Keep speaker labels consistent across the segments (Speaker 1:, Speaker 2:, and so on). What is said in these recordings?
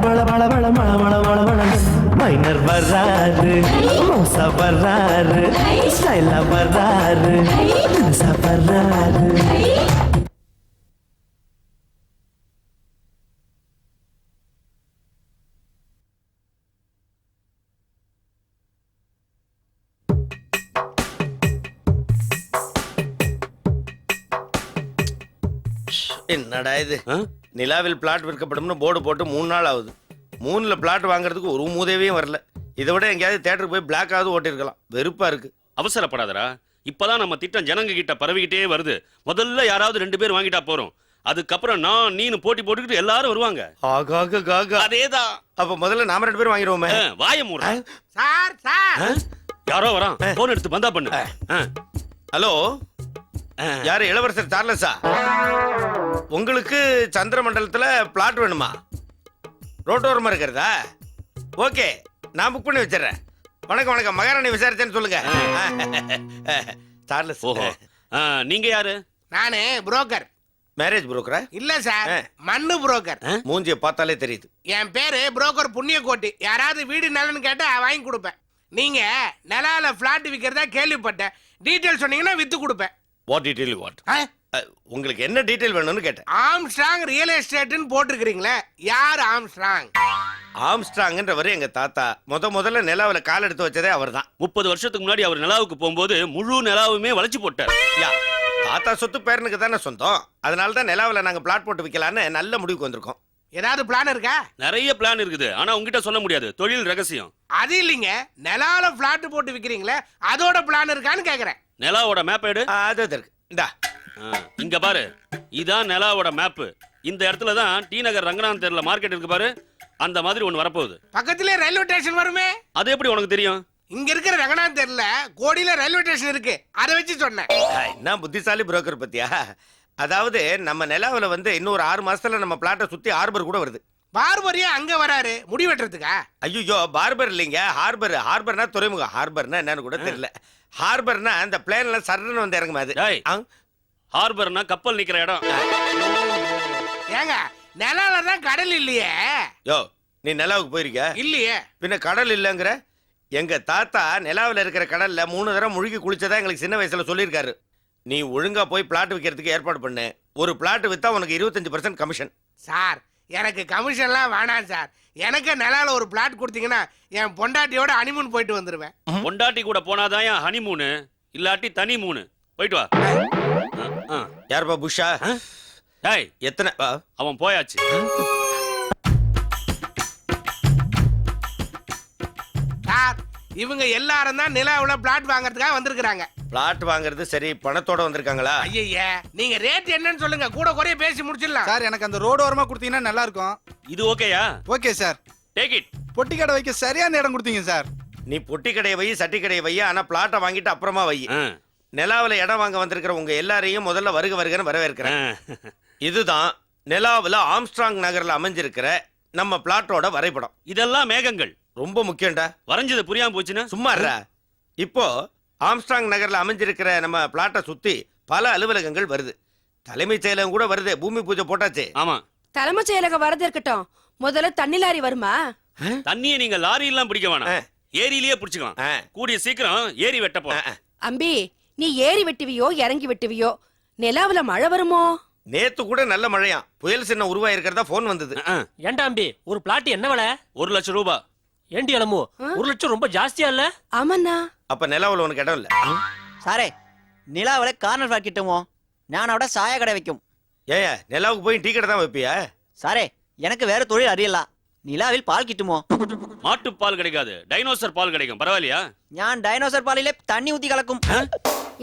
Speaker 1: பல பல பல மழ மழ மழ மழ மைனர் வர்றாரு மோசா வர்றாரு ஸ்டைலா வர்றாரு தினுசா வர்றாரு
Speaker 2: என்னடா இது? நிலாவில் பிளாட் விற்கப்படும்னு போர்டு போட்டு மூணு நாள் ஆகுது. மூணுல பிளாட் வாங்குறதுக்கு ஒரு மூதேவியும் வரல. இதை விட எங்கேயாவது தேட்டருக்கு போய் பிளாக்காவது ஓட்டிருக்கலாம் வெறுப்பா இருக்கு.
Speaker 3: அவசரப்படாதடா. இப்பதான் நம்ம திட்டம் ஜனங்க கிட்ட பரவிக்கிட்டே வருது. முதல்ல யாராவது ரெண்டு பேர் வாங்கிட்டா போறோம். அதுக்கப்புறம் நான் நீனு போட்டி போட்டுக்கிட்டு எல்லாரும் வருவாங்க.
Speaker 2: ஆகாக காகா
Speaker 3: அதேதான்.
Speaker 2: அப்ப முதல்ல நாம ரெண்டு பேரும் வாங்கிடுவோமே.
Speaker 3: வாய மூடுற
Speaker 4: சார் சார்.
Speaker 3: யாரோ வரான். போன் எடுத்து பந்தா பண்ணு. ஆ.
Speaker 2: ஹலோ. யாரு இளவரசர் சார்லஸா? உங்களுக்கு சந்திரமண்டலத்துல பிளாட் வேணுமா? ரோட்டோரமா இருக்கிறதா? ஓகே நான் புக் பண்ணி வச்சிடுறேன். வணக்கம் வணக்கம். மகாராணி விசாரிச்சேன்னு சொல்லுங்க. சார்லஸ்.
Speaker 3: ஓஹோ. ஆ, நீங்க யாரு?
Speaker 4: நானு புரோக்கர்
Speaker 2: மேரேஜ் புரோக்கரா
Speaker 4: இல்ல சார். மண்ணு புரோக்கர்
Speaker 2: மூஞ்சிய பார்த்தாலே தெரியுது.
Speaker 4: என் பேரு புரோக்கர் புண்ணியக்கோட்டி. யாராவது வீடு நிலன்னு கேட்டா வாங்கி கொடுப்பேன். நீங்க நிலால பிளாட் விக்கிறதா கேள்விப்பட்டேன். டீட்டெயில் சொன்னீங்கன்னா வித்து கொடுப்பேன்.
Speaker 2: What detail what? உங்களுக்கு என்ன டீடைல் வேணும்னு கேட்டேன்.
Speaker 4: ஆம்ஸ்ட்ராங் ரியல் எஸ்டேட்னு போட்டிருக்கிறீங்களே யார் ஆம்ஸ்ட்ராங்
Speaker 2: ஆம்ஸ்ட்ராங்ன்றவர் எங்க தாத்தா. முத முதல்ல நிலாவில் கால் எடுத்து வச்சதே அவர்தான்.
Speaker 3: முப்பது வருஷத்துக்கு முன்னாடி அவர் நிலாவுக்கு போகும்போது முழு நிலாவுமே வளைச்சு போட்டார்.
Speaker 2: யா தாத்தா சொத்து பேரனுக்கு தானே சொந்தம். அதனால தான் நிலாவில் நாங்கள் பிளாட் போட்டு விற்கலான்னு நல்ல முடிவுக்கு வந்திருக்கோம்.
Speaker 4: ஏதாவது பிளான் இருக்கா?
Speaker 3: நிறைய பிளான் இருக்குது. ஆனா உங்ககிட்ட சொல்ல முடியாது. தொழில் ரகசியம்.
Speaker 4: அது இல்லைங்க. நிலால பிளாட் போட்டு விக்கிறீங்களே அதோட பிளான் இருக்கான்னு கேக்குறேன்.
Speaker 3: நிலாவோட மேப் எடு.
Speaker 2: அது அது இருக்கு. இந்தா.
Speaker 3: இங்க பாரு. இதான் நிலாவோட மேப் இந்த இடத்துல தான் டி நகர் ரங்கநாதன் தெருல மார்க்கெட் இருக்கு பாரு. அந்த மாதிரி ஒண்ணு வரப்போகுது.
Speaker 4: பக்கத்திலே ரயில்வே ஸ்டேஷன் வருமே.
Speaker 3: அது எப்படி உனக்கு தெரியும்?
Speaker 4: இங்க இருக்கிற ரங்கநாத் தெருல கோடியில ரயில்வே ஸ்டேஷன் இருக்கு. அதை வச்சு சொன்னேன்.
Speaker 2: என்ன புத்திசாலி புரோக்கர் பத்தியா? அதாவது நம்ம நிலாவில் வந்து இன்னொரு ஆறு மாசத்துல நம்ம பிளாட்டை சுத்தி ஹார்பர் கூட வருது.
Speaker 4: பார்பரியா அங்க வராரு. முடி வெட்டுறதுக்கா?
Speaker 2: ஐயோ பார்பர் இல்லைங்க. ஹார்பர் ஹார்பர்னா துறைமுகம். ஹார்பர்னா என்னன்னு கூட தெரியல. ஹார்பர்னா அந்த பிளேன்ல சர்ன்னு வந்து இறங்குமா அது.
Speaker 3: டேய். ஹார்பர்னா கப்பல் நிக்கிற இடம்.
Speaker 4: ஏங்க நிலால தான் கடல் இல்லையே.
Speaker 2: யோ நீ நிலாவுக்கு போயிருக்க
Speaker 4: இல்லையே.
Speaker 2: பின்ன கடல் இல்லைங்கிற? எங்க தாத்தா நிலாவில் இருக்கிற கடல்ல மூணு தடவை முழுகி குளிச்சதா எங்களுக்கு சின்ன வயசுல சொல்லியிருக்காரு. நீ ஒழுங்கா போய் பிளாட் விற்கிறதுக்கு ஏற்பாடு பண்ணு. ஒரு பிளாட் வித்தா உனக்கு இருபத்தஞ்சு பர்சன்ட் கமிஷன்
Speaker 4: சார் எனக்கு கமிஷன்லாம் வேணாம் சார். எனக்கு நிலால ஒரு பிளாட் கொடுத்தீங்கன்னா என் பொண்டாட்டியோட அனிமூன் போயிட்டு வந்துருவேன்.
Speaker 3: பொண்டாட்டி கூட போனாதான் என் ஹனிமூனு இல்லாட்டி தனி மூணு போயிட்டு வா. ஆ, ஆ.
Speaker 2: யாருப்பா புஷா?
Speaker 3: டேய்
Speaker 2: எத்தனை?
Speaker 3: அவன் போயாச்சு.
Speaker 4: இவங்க எல்லாரும் தான் நிலாவுல பிளாட் வாங்குறதுக்காக வந்திருக்கிறாங்க.
Speaker 2: பிளாட் வாங்குறது சரி பணத்தோட வந்திருக்காங்களா?
Speaker 4: ஐயய்ய நீங்க ரேட் என்னன்னு சொல்லுங்க. கூட குறைய பேசி முடிச்சிடலாம்.
Speaker 5: சார் எனக்கு அந்த ரோடு ஓரமா கொடுத்தீங்கன்னா நல்லா இருக்கும்
Speaker 3: இது ஓகேயா?
Speaker 5: Okay sir.
Speaker 3: டேக் இட்
Speaker 5: பொட்டி கடை வைக்க சரியான இடம் கொடுத்தீங்க சார்.
Speaker 2: நீ பொட்டி கடையை வை சட்டி கடையை வை ஆனா பிளாட்டை வாங்கிட்டு அப்புறமா வை. நிலாவில் இடம் வாங்க வந்திருக்கிற உங்க எல்லாரையும் முதல்ல வருக வருகன்னு வரவேற்கிறேன். இதுதான் நிலாவில் ஆம்ஸ்ட்ராங் நகர்ல அமைஞ்சிருக்கிற நம்ம பிளாட்டோட வரைபடம்.
Speaker 3: இதெல்லாம் மேகங்கள்.
Speaker 2: ரொம்ப முக்கியம்டா.
Speaker 3: வரைஞ்சது புரியாம போச்சுன்னா?
Speaker 2: சும்மா இருடா. இப்போ ஆம்ஸ்ட்ராங் நகர்ல அமைஞ்சிருக்கிற நம்ம பிளாட்டை சுத்தி பல அலுவலகங்கள் வருது. தலைமைச் செயலகம் கூட வருது. பூமி பூஜை போட்டாச்சு.
Speaker 3: ஆமா.
Speaker 6: தலைமைச் செயலகம் வரது இருக்கட்டும். முதல்ல தண்ணி லாரி வருமா?
Speaker 3: தண்ணியை நீங்க லாரி எல்லாம் பிடிக்க வேணாம். ஏரியிலேயே பிடிச்சுக்கலாம்.
Speaker 2: ஆ.
Speaker 3: கூடிய சீக்கிரம் ஏரி வெட்ட போறோம்
Speaker 6: அம்பி நீ ஏறி வெட்டுவியோ இறங்கி வெட்டுவியோ நிலாவுல மழை வருமோ?
Speaker 2: நேத்து கூட நல்ல மழையாம். புயல் சின்னம் உருவாயிருக்கிறதா போன் வந்தது.
Speaker 3: ஆ.
Speaker 7: ஏன்டா அம்பி ஒரு பிளாட் என்ன விலை?
Speaker 3: ஒரு லட்சம் ரூபாய்
Speaker 7: ஏண்டி அலமு? ஒரு லட்சம் ரொம்ப ஜாஸ்தியா இல்ல?
Speaker 6: ஆமாண்ணா.
Speaker 2: அப்ப நிலாவில் உனக்கு இடம் இல்ல?
Speaker 8: சாரே நிலாவில் கார்னர் ஃபேர் கிட்டமோ நான் அவட சாய கடை வைக்கும்.
Speaker 2: ஏயா நிலாவுக்கு போய் டீ கடை தான் வைப்பியா?
Speaker 8: சாரே எனக்கு வேற தொழில் அறியல நிலாவில் பால் கிட்டுமோ
Speaker 3: மாட்டு பால் கிடைக்காது டைனோசர் பால் கிடைக்கும். பரவாயில்லையா?
Speaker 8: நான் டைனோசர் பாலிலே தண்ணி ஊத்தி கலக்கும்.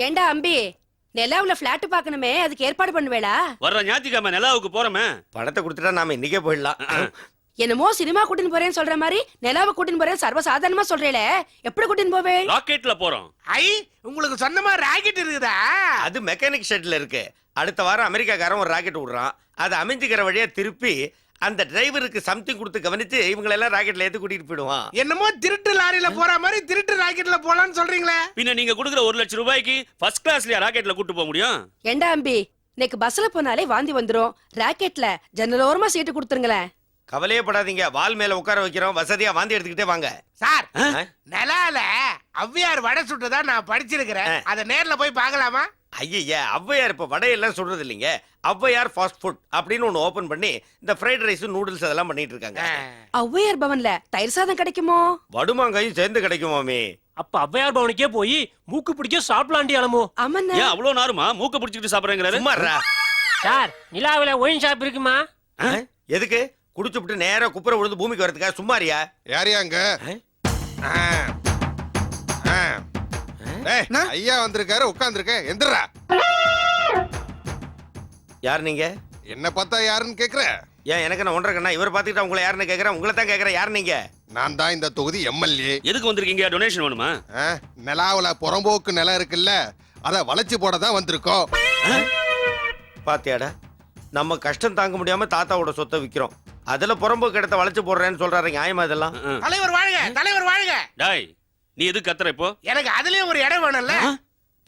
Speaker 6: ஏண்டா அம்பி நிலாவுல பிளாட் பாக்கணுமே அதுக்கு ஏற்பாடு பண்ணுவேடா
Speaker 3: வர்ற ஞாயிற்றுக்கிழமை நிலாவுக்கு போறோமே.
Speaker 2: படத்தை கொடுத்துட்டா நாம இன்னைக்கே போயிடலாம்.
Speaker 6: என்னமோ சினிமா கூட்டின்னு போறேன்னு சொல்ற மாதிரி நிலாவை கூட்டின்னு போறேன் சர்வ சாதாரணமா சொல்றேல எப்படி கூட்டின்னு போவே
Speaker 3: ராக்கெட்ல போறோம்.
Speaker 4: ஐ உங்களுக்கு சொந்தமா ராக்கெட் இருக்குதா?
Speaker 2: அது மெக்கானிக் ஷெட்ல இருக்கு. அடுத்த வாரம் அமெரிக்காக்காரன் ஒரு ராக்கெட் விடுறான். அதை அமைஞ்சுக்கிற வழியா திருப்பி அந்த டிரைவருக்கு சம்திங் கொடுத்து கவனிச்சு இவங்களெல்லாம் ராக்கெட்ல ஏத்து கூட்டிட்டு போயிடுவான்.
Speaker 4: என்னமோ திருட்டு லாரியில போற மாதிரி திருட்டு ராக்கெட்ல போலான்னு சொல்றீங்களே.
Speaker 3: பின்ன நீங்க கொடுக்குற ஒரு லட்சம் ரூபாய்க்கு ஃபர்ஸ்ட் கிளாஸ்லயா ராக்கெட்ல கூட்டு போக முடியும்?
Speaker 6: ஏண்டா அம்பி இன்னைக்கு பஸ்ல போனாலே வாந்தி வந்துரும். ராக்கெட்ல ஜன்னல் ஓரமா சீட்டு கொடுத்துருங்களேன்.
Speaker 2: கவலையே படாதீங்க. வால் மேல உட்கார வைக்கிறோம். வசதியா வாந்தி எடுத்துக்கிட்டே வாங்க.
Speaker 4: சார்? நிலால ஔவையார் வடை சுட்டுதா நான் படிச்சிருக்கிறேன். அத நேர்ல போய் பார்க்கலாமா?
Speaker 2: ஐயா ஔவையார் இப்ப வடையெல்லாம் சொல்றது இல்லைங்க ஔவையார் ஃபாஸ்ட் ஃபுட் அப்படின்னு ஒன்னு ஓபன் பண்ணி இந்த ஃப்ரைட் ரைஸ் நூடுல்ஸ் அதெல்லாம் பண்ணிட்டு இருக்காங்க.
Speaker 6: ஔவையார் பவன்ல தயிர் சாதம் கிடைக்குமோ?
Speaker 2: வடுமாங்காயும் சேர்ந்து கிடைக்கும் மாமி.
Speaker 7: அப்ப ஔவையார் பவனுக்கே போய் மூக்கு பிடிக்க சாப்பிடலாண்டி அலமோ.
Speaker 6: ஆமாண்ணா.
Speaker 3: ஏன் அவ்வளவு நேரமா? மூக்க பிடிச்சிக்கிட்டு சாப்பிடுறேங்கிறாரு?
Speaker 2: சும்மாறா
Speaker 7: சார் நிலாவுல ஒயின் ஷாப் இருக்குமா?
Speaker 2: எதுக்கு? குடிச்சு விட்டு நேரா குப்புற விழுந்து பூமிக்கு வரதுக்கா சும்மாரியா
Speaker 9: யாரையா அங்க ஆ. ஆ. ஏய், ஐயா வந்திருக்காரு உட்கார்ந்திருக்க எந்திரா
Speaker 2: யார் நீங்க?
Speaker 9: என்ன பார்த்தா யாருன்னு கேக்குற?
Speaker 2: ஏன் எனக்கு நான் ஒன்றரை கண்ணா? இவர் பாத்துக்கிட்டா உங்களை யாருன்னு கேக்குறேன் உங்களை தான் கேக்குறேன் யார் நீங்க?
Speaker 9: நான் தான் இந்த தொகுதி எம்எல்ஏ.
Speaker 3: எதுக்கு வந்திருக்கீங்க? டொனேஷன் வேணுமா?
Speaker 9: நிலாவுல புறம்போக்கு நிலம் இருக்குல்ல அத வளைச்சு போட தான் வந்திருக்கோம்.
Speaker 2: பாத்தியாடா நம்ம கஷ்டம் தாங்க முடியாம தாத்தாவோட சொத்தை விக்கிறோம். அதுல புறம்போக்கு இடத்த வளைச்சு போடுறேன்னு சொல்றாரு நியாயமா இதெல்லாம்?
Speaker 4: தலைவர் வாழ்க தலைவர் வாழ்க.
Speaker 3: டாய் நீ எதுக்கு கத்துற இப்போ?
Speaker 4: எனக்கு அதுலயும் ஒரு இடம் வேணும்ல?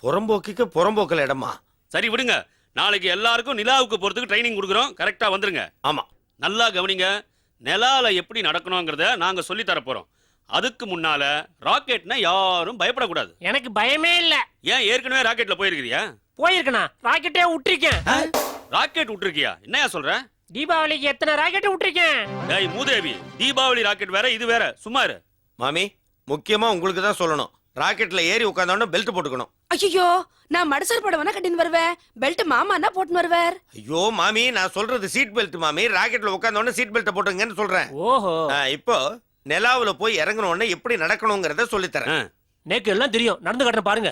Speaker 2: புறம்போக்குக்கு புறம்போக்கல் இடமா?
Speaker 3: சரி விடுங்க. நாளைக்கு எல்லாருக்கும் நிலாவுக்கு போறதுக்கு ட்ரைனிங் கொடுக்குறோம். கரெக்டா வந்துருங்க.
Speaker 2: ஆமா.
Speaker 3: நல்லா கவனிங்க. நிலால எப்படி நடக்கணுங்கிறத நாங்க சொல்லி தர போறோம். அதுக்கு முன்னால ராக்கெட்னா யாரும் பயப்படக்கூடாது.
Speaker 7: எனக்கு பயமே இல்ல.
Speaker 3: ஏன் ஏற்கனவே ராக்கெட்ல போயிருக்கிறியா?
Speaker 7: போயிருக்கனா? ராக்கெட்டே விட்டுருக்கேன்.
Speaker 3: ராக்கெட் விட்டுருக்கியா? என்னையா சொல்ற?
Speaker 7: தீபாவளிக்கு எத்தனை ராக்கெட் விட்டுருக்கேன்?
Speaker 3: டேய் மூதேவி தீபாவளி ராக்கெட் வேற இது வேற. சும்மா இரு.
Speaker 2: மாமி முக்கியமா உங்களுக்கு தான் சொல்லணும். ராக்கெட்ல ஏறி உட்காந்தோன்னு பெல்ட் போட்டுக்கணும்.
Speaker 6: ஐயோ நான் மடசர் படவனா கட்டின்னு வருவேன்? பெல்ட் மாமான்னா போட்டுன்னு வருவார்.
Speaker 2: ஐயோ மாமி நான் சொல்றது சீட் பெல்ட் மாமி. ராக்கெட்ல உட்காந்தோன்னு சீட் பெல்ட் போட்டுங்கன்னு சொல்றேன்.
Speaker 7: ஓஹோ.
Speaker 2: இப்போ நிலாவுல போய் இறங்கணும் உடனே எப்படி நடக்கணுங்கிறத சொல்லித்தரேன்.
Speaker 7: நேக்கு எல்லாம் தெரியும். நடந்து கட்டுறேன் பாருங்க.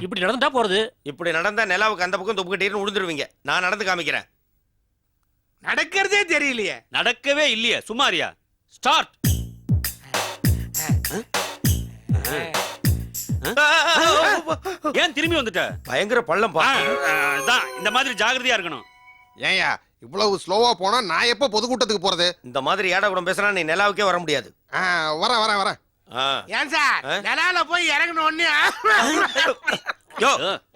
Speaker 7: இப்படி நடந்துட்டா போறது?
Speaker 2: இப்படி நடந்தா நிலாவுக்கு அந்த பக்கம் துப்புக்கட்டீர்னு விழுந்துருவீங்க நான் நடந்து காமிக்கிறேன்.
Speaker 4: நடக்கிறதே தெரியலையே.
Speaker 3: நடக்கவே இல்லையே. சும்மாரியா ஸ்டார்ட் ஏன் திரும்பி வந்துட்ட?
Speaker 2: பயங்கர பள்ளம் பா.
Speaker 3: அதான் இந்த மாதிரி ஜாகிரதையா இருக்கணும்.
Speaker 9: ஏன்யா இவ்வளவு ஸ்லோவா போனா நான் எப்ப பொதுக்கூட்டத்துக்கு போறது?
Speaker 2: இந்த மாதிரி ஏடா கூட பேசினா நீ நிலாவுக்கே வர முடியாது.
Speaker 9: ஆ, வரேன் வரேன்.
Speaker 4: ஏன் சார்? நிலால போய் இறங்கணும் உடனே
Speaker 2: யோ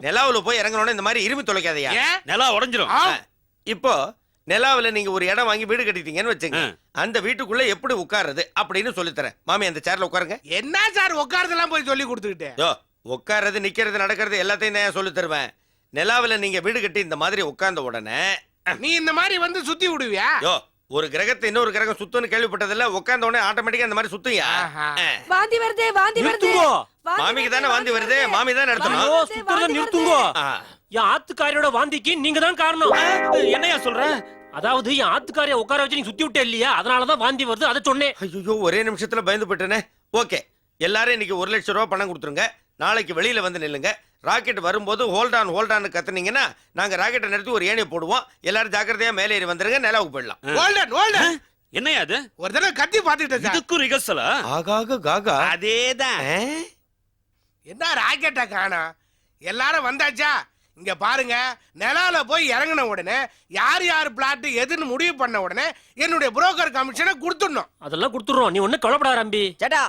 Speaker 2: நிலாவுல போய் இறங்கணும்னு இந்த மாதிரி இரும்பி தொலைக்காதயா.
Speaker 3: நிலா உடஞ்சிரும்.
Speaker 2: இப்போ நிலாவுல நீங்க ஒரு இடம் வாங்கி வீடு கட்டிட்டீங்கன்னு வச்சுங்க. அந்த வீட்டுக்குள்ள எப்படி உட்காருது அப்படின்னு சொல்லித்தரேன். மாமி அந்த சேர்ல உட்காருங்க.
Speaker 4: என்ன சார் உட்காரதெல்லாம் போய் சொல்லி கொடுத்துக்கிட்டு?
Speaker 2: யோ உட்கார்றது நிக்கிறது நடக்கிறது எல்லாத்தையும் நான் சொல்லி தருவேன். நிலாவுல நீங்க வீடு கட்டி இந்த மாதிரி உட்கார்ந்த உடனே
Speaker 4: நீ இந்த மாதிரி வந்து சுத்தி விடுவியா?
Speaker 2: யோ ஒரு கிரகத்தை இன்னொரு கிரகம் சுத்தம்னு கேள்விப்பட்டதில்ல உட்கார்ந்த உடனே ஆட்டோமேட்டிக்கா இந்த மாதிரி சுத்துயா.
Speaker 6: வாந்தி வருதே வாந்தி வருதே.
Speaker 2: மாமிக்கு தானே வாந்தி வருது? மாமி தானே
Speaker 7: ஐயோ
Speaker 2: எடுத்தணும்
Speaker 7: சுத்தறத நிறுத்துங்கோ. என் ஆத்துக்காரியோட வாந்திக்கு நீங்க தான் காரணம்.
Speaker 3: என்னையா சொல்ற?
Speaker 7: அதாவது என் ஆத்துக்காரிய உட்கார வச்சு நீ சுத்தி விட்ட இல்லையா? அதனாலதான் வாந்தி வருது அதை சொன்னேன்.
Speaker 2: ஐயோ ஒரே நிமிஷத்துல பயந்து போயிட்டேனே ஓகே எல்லாரும் இன்னைக்கு ஒரு லட்சம் ரூபாய் பணம் கொடுத்துருங்க. நாளைக்கு வெளியில வந்து நில்லுங்க. ராக்கெட் வரும்போது ஹோல்ட் ஆன் ஹோல்ட் ஆன் கத்துனீங்கன்னா நாங்க ராக்கெட்டை நிறுத்தி ஒரு ஏணியை போடுவோம். எல்லாரும் ஜாக்கிரதையா மேலே ஏறி வந்துருங்க நிலாவுக்கு போயிடலாம்.
Speaker 4: ஹோல்டன் ஹோல்டன்
Speaker 3: என்னையா அது?
Speaker 4: ஒரு தடவை கத்தி பாத்துக்கிட்டேன் சார்.
Speaker 3: இதுக்கும் ரிகர்சலா
Speaker 2: ஆகாக காகா.
Speaker 3: அதேதான்.
Speaker 2: ஆ?
Speaker 4: என்ன ராக்கெட்டை காணோம் எல்லாரும் வந்தாச்சா? இங்க பாருங்க நிலால போய் இறங்கின உடனே யார் யார் பிளாட் எதுன்னு முடிவு பண்ண உடனே என்னுடைய புரோக்கர் கமிஷனை கொடுத்துடணும்.
Speaker 7: அதெல்லாம் கொடுத்துறோம் நீ ஒண்ணு கவலைப்படாத ரம்பி
Speaker 8: சேட்டா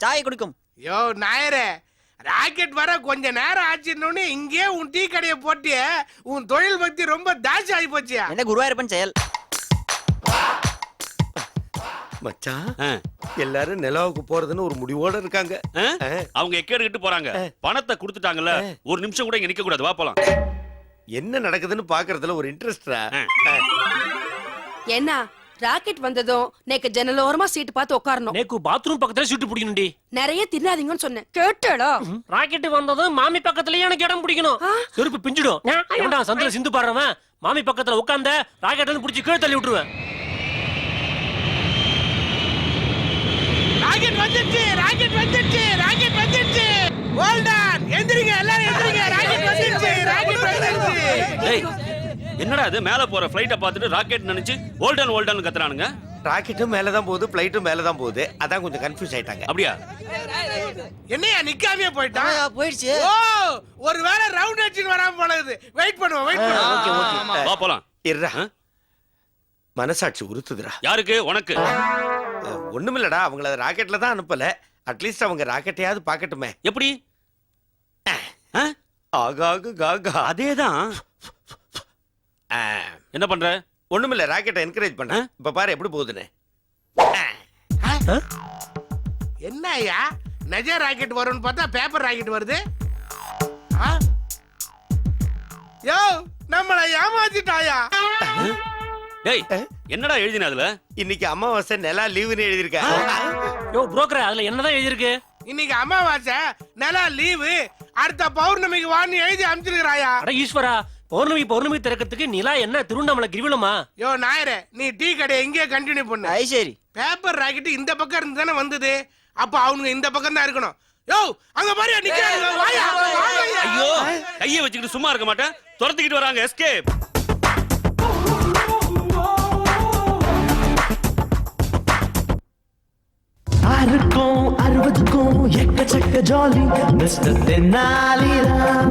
Speaker 8: சாய் குடிக்கும்.
Speaker 4: யோ நாயரே. ராக்கெட் வர கொஞ்ச நேரம் ஆச்சுன்னு இங்கே உன் டீ கடையை போட்டிய. உன் தொழில் பக்தி ரொம்ப தாசி ஆகி போச்சியா?
Speaker 8: எந்த குருவாயிருப்பன் செயல்.
Speaker 2: மச்சான்
Speaker 3: ஆ.
Speaker 2: எல்லாரும் நிலாவுக்கு போறதுன்னு ஒரு முடிவோட இருக்காங்க.
Speaker 3: அவங்க எக்கேடு கிட்டு போறாங்க. பணத்தை கொடுத்துட்டாங்கல்ல ஒரு நிமிஷம் கூட இங்க நிக்க கூடாது. வா போலாம்.
Speaker 2: என்ன நடக்குதுன்னு பாக்குறதுல ஒரு இன்ட்ரெஸ்டா.
Speaker 6: என்ன? ராக்கெட் வந்ததும் நேக்கு ஜன்னல் ஓரமா சீட்டு பார்த்து உட்காரணும்.
Speaker 7: நேக்கு பாத்ரூம் பக்கத்துல சீட்டு பிடிக்கணும்டி.
Speaker 6: நிறைய தின்னாதீங்கன்னு சொன்னேன். கேட்டடா.
Speaker 7: ராக்கெட் வந்ததும் மாமி பக்கத்துலயே எனக்கு இடம் பிடிக்கணும்? செருப்பு பிஞ்சிடும். ஏன்டா சந்தில சிந்து பாடுறவன்? மாமி பக்கத்துல உட்கார்ந்த ராக்கெட் வந்து பிடிச்சி கீழே தள்ளி விட்டுருவேன்.
Speaker 4: ராக்கெட் வந்துச்சு ராக்கெட் வந்துச்சு ராக்கெட் வந்துச்சு ஹோல்டன் எந்திரிங்க எல்லாரும் எந்திரிங்க. ராக்கெட் வந்துருச்சு ராக்கெட் வந்துருச்சு.
Speaker 3: டேய் என்னடா இது? மேல போற ஃளைட்ட பார்த்துட்டு ராக்கெட் நினைச்சு ஓல்டன் ஓல்டன் கத்துறானுங்க.
Speaker 2: ராக்கெட்டும் மேல தான் போகுது பிளைட்டும் மேல தான் போகுது. அதான் கொஞ்சம் கன்ஃபியூஸ் ஆயிட்டாங்க.
Speaker 3: அப்படியா?
Speaker 4: என்னையா நிக்காமயே போயிட்டான்?
Speaker 8: போயிடுச்சு.
Speaker 4: ஓ ஒருவேளை ரவுண்ட் அடிச்சுன்னு வராம போலது வெயிட் பண்ணுவோம் வெயிட் பண்ணுவோம்.
Speaker 3: வா போலாம்.
Speaker 2: இருடா? மனசாட்சி உறுத்துதுடா.
Speaker 3: யாருக்கு? உனக்கு.
Speaker 2: ஒண்ணுமில்லடா அவங்கள ராக்கெட்ல தான் அனுப்பல. அட்லீஸ்ட் அவங்க ராக்கெட்டையாவது பார்க்கட்டுமே.
Speaker 3: எப்படி? ஆ?
Speaker 2: ஆகாகு காகா
Speaker 3: அதேதான். என்ன பண்ற?
Speaker 2: ஒண்ணுமில்ல ராக்கெட்டை என்கரேஜ் பண்ண? இப்ப பாரு எப்படி போகுதுன்னு.
Speaker 4: என்ன ஐயா? நெஜ ராக்கெட் வரும்னு பார்த்தா பேப்பர் ராக்கெட் வருது. ஆ? யோ நம்மளை ஏமாத்திட்டாயா?
Speaker 3: டேய் என்னடா எழுதின அதுல?
Speaker 2: இன்னைக்கு அமாவாசை நிலா லீவுன்னு எழுதியிருக்கேன்.
Speaker 7: யோ புரோக்கர் அதுல என்னதான் எழுதிருக்கு
Speaker 4: இன்னைக்கு அமாவாசை நிலா லீவு அடுத்த பௌர்ணமிக்கு வான்னு எழுதி அனுப்பிச்சிருக்கிறாயா?
Speaker 7: அட ஈஸ்வரா பௌர்ணமி பௌர்ணமி திறக்கிறதுக்கு நிலா என்ன? திருவண்ணாமலை கிரிவலமா?
Speaker 4: யோ நாயரே நீ டீ கடையை இங்கேயே கண்டினியூ பண்ணு.
Speaker 8: ஐ சரி.
Speaker 4: பேப்பர் ராக்கெட் இந்த பக்கம் இருந்து தானே வந்தது? அப்ப அவனுங்க இந்த பக்கம் தான் இருக்கணும். யோ அங்க பாரு நிக்கிறாங்க. வாயா வாயா.
Speaker 3: ஐயோ கையை வச்சுக்கிட்டு சும்மா இருக்க மாட்டேன். துரத்திக்கிட்டு வராங்க எஸ்கேப்
Speaker 1: ஆறுக்கும் அறுபதுக்கும் எக்கச்சக்க ஜாலி மிஸ்டர் தென்னாலிராம்.